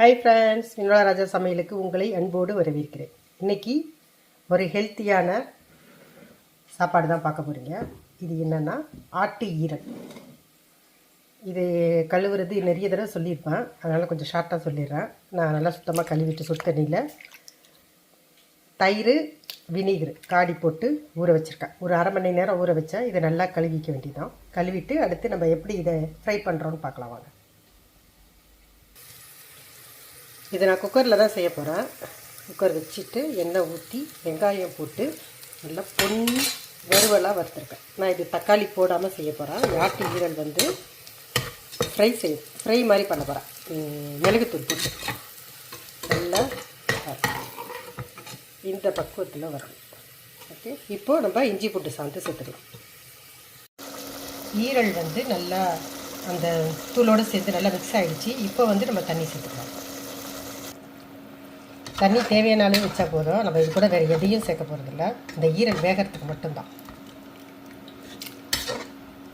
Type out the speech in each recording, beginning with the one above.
Hi friends Vinodha ராஜா சமையலுக்கு உங்களை அன்போடு வரவேற்கிறேன். இன்னைக்கு ஒரு ஹெல்த்தியான சாப்பாடு தான் பார்க்க போகிறீங்க இது என்னென்னா ஆட்டு ஈரல். இது கழுவுறது நிறைய தடவை சொல்லியிருப்பேன். அதனால் கொஞ்சம் ஷார்ட்டாக சொல்லிடுறேன். நான் நல்லா சுத்தமாக கழுவிட்டு சுடு தண்ணியில் தயிர் வினிகர் காடி போட்டு ஊற வச்சுருக்கேன். ஒரு அரை மணி நேரம் ஊற வச்சா இதை நல்லா கழுவிக்க வேண்டியதான் கழுவிட்டு அடுத்து நம்ம எப்படி இதை ஃப்ரை பண்ணுறோன்னு பார்க்கலாம் வாங்க. இதை நான் குக்கரில் தான் செய்ய போகிறேன். குக்கர் வச்சுட்டு எண்ணெய் ஊற்றி வெங்காயம் போட்டு நல்லா பொன்னி வறுவலாக வறுத்துருக்கேன். நான் இது தக்காளி போடாமல் செய்ய போகிறேன். ஆட்டு ஈரல் வந்து ஃப்ரை செய்ய ஃப்ரை மாதிரி பண்ண போகிறேன். மிளகுத்தூள் போட்டு. நல்லா இந்த பக்குவத்தில் வரும் ஓகே? இப்போது நம்ம இஞ்சி போட்டு சாந்து சேர்த்துக்கலாம். ஈரல் வந்து நல்லா அந்த தூளோடு சேர்த்து நல்லா மிக்ஸ் ஆகிடுச்சு இப்போ வந்து நம்ம தண்ணி சேர்த்துக்கலாம். தண்ணி தேவையான அளவு வச்சா போதும். நம்ம இது கூட வேறு எதையும் சேர்க்க போகிறதில்ல இந்த ஈரல் வேகிறதுக்கு மட்டும்தான்.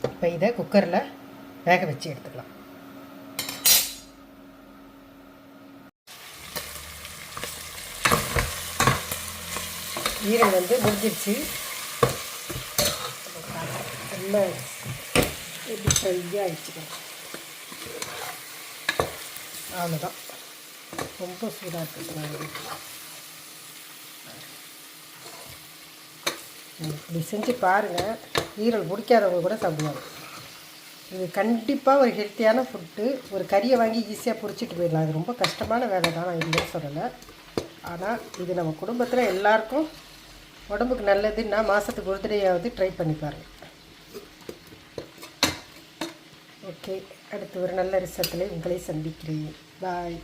இப்போ இதை குக்கரில் வேக வச்சு எடுத்துக்கலாம். ஈரல் வந்து முடிஞ்சிருச்சு. நல்லா எப்படி ஃப்ரையாக ஆயிடுச்சுக்கலாம் அவ்வளோதான் ரொம்ப சூடாக இருக்குது இப்படி செஞ்சு பாருங்கள் ஈரல் பிடிக்காதவங்க கூட சாப்பிடுவாங்க. இது கண்டிப்பாக ஒரு ஹெல்த்தியான ஃபுட்டு ஒரு கறியை வாங்கி ஈஸியாக பிடிச்சிட்டு போயிடலாம். அது ரொம்ப கஷ்டமான வேலை தான் நான் இல்லைன்னு சொல்லலை. ஆனால் இது நம்ம குடும்பத்தில் எல்லாருக்கும் உடம்புக்கு நல்லதுன்னா மாதத்துக்கு ஒரு தடவையாவது ட்ரை பண்ணி பாருங்கள் ஓகே அடுத்து ஒரு நல்ல ரிசத்தில் உங்களை சந்திக்கிறேன். பாய்